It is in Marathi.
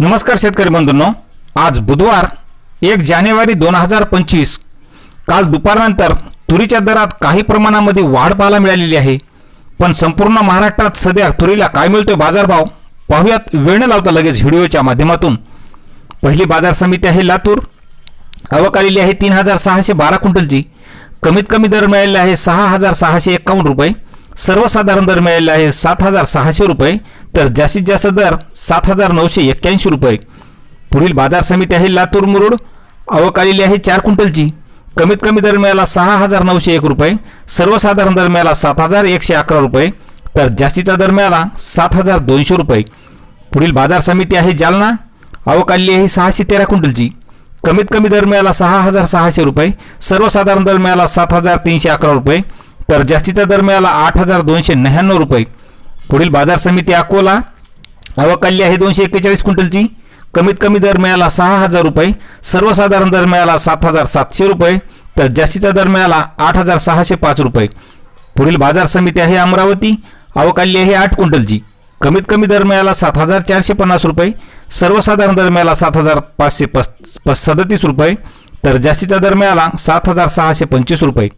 नमस्कार शेतकरी बंधूंनो. आज बुधवार एक जानेवारी दोन हजार पंचवीस. काल दुपारनंतर तुरीच्या दरात काही प्रमाणामध्ये वाढ पाहायला मिळालेली आहे. पण संपूर्ण महाराष्ट्रात सध्या तुरीला काय मिळतोय बाजारभाव पाहूयात. वेळ न लावता लगेच व्हिडिओच्या माध्यमातून. पहिली बाजार समिती आहे लातूर. आवक आलेली आहे तीन हजार सहाशे बारा क्विंटलची. कमीत कमी दर मिळालेला आहे सहा हजार सहाशे एकावन्न रुपये. सर्वसाधारण दर मिळालेला आहे सात हजार सहाशे रुपये. तर जास्तीत जास्त दर सात हजार नऊशे एक्क्याऐंशी रुपये. पुढील बाजार समिती आहे लातूर मुरुड. आवक आलेली आहे चार क्विंटलची. कमीत कमी दर मिळाला सहा हजार नऊशे एक रुपये. सर्वसाधारण दर मिळाला सात हजार एकशे अकरा रुपये. तर जास्तीचा दर मिळाला सात हजार दोनशे रुपये. पुढील बाजार समिती आहे जालना. आवक आलेली आहे सहाशे तेरा क्विंटलची. कमीत कमी दर मिळाला सहा हजार सहाशे रुपये. सर्वसाधारण दर मिळाला सात हजार तीनशे अकरा रुपये. तर जास्तीचा दर मिळाला आठ हजार दोनशे नव्याण्णव रुपये. पुढील बाजार समिती अकोला आवक आहे दोनशे एक्केचाळीस क्विंटलची. कमीत कमी दर मिळाला सहा हजार रुपये सर्वसाधारण दर मिळाला सात हजार सातशे रुपये तर जास्तीचा दर मिळाला आठ हजार सहाशे पाच रुपये. पुढील बाजार समिती आहे अमरावती अवकाल्य आहे आठ क्विंटलची. कमीत कमी दर मिळाला सात हजार चारशे पन्नास रुपये सर्वसाधारण दर मिळाला सात हजार पाचशे पस सदतीस रुपये तर जास्तीचा दर मिळाला सात हजार सहाशे पंचवीस रुपये.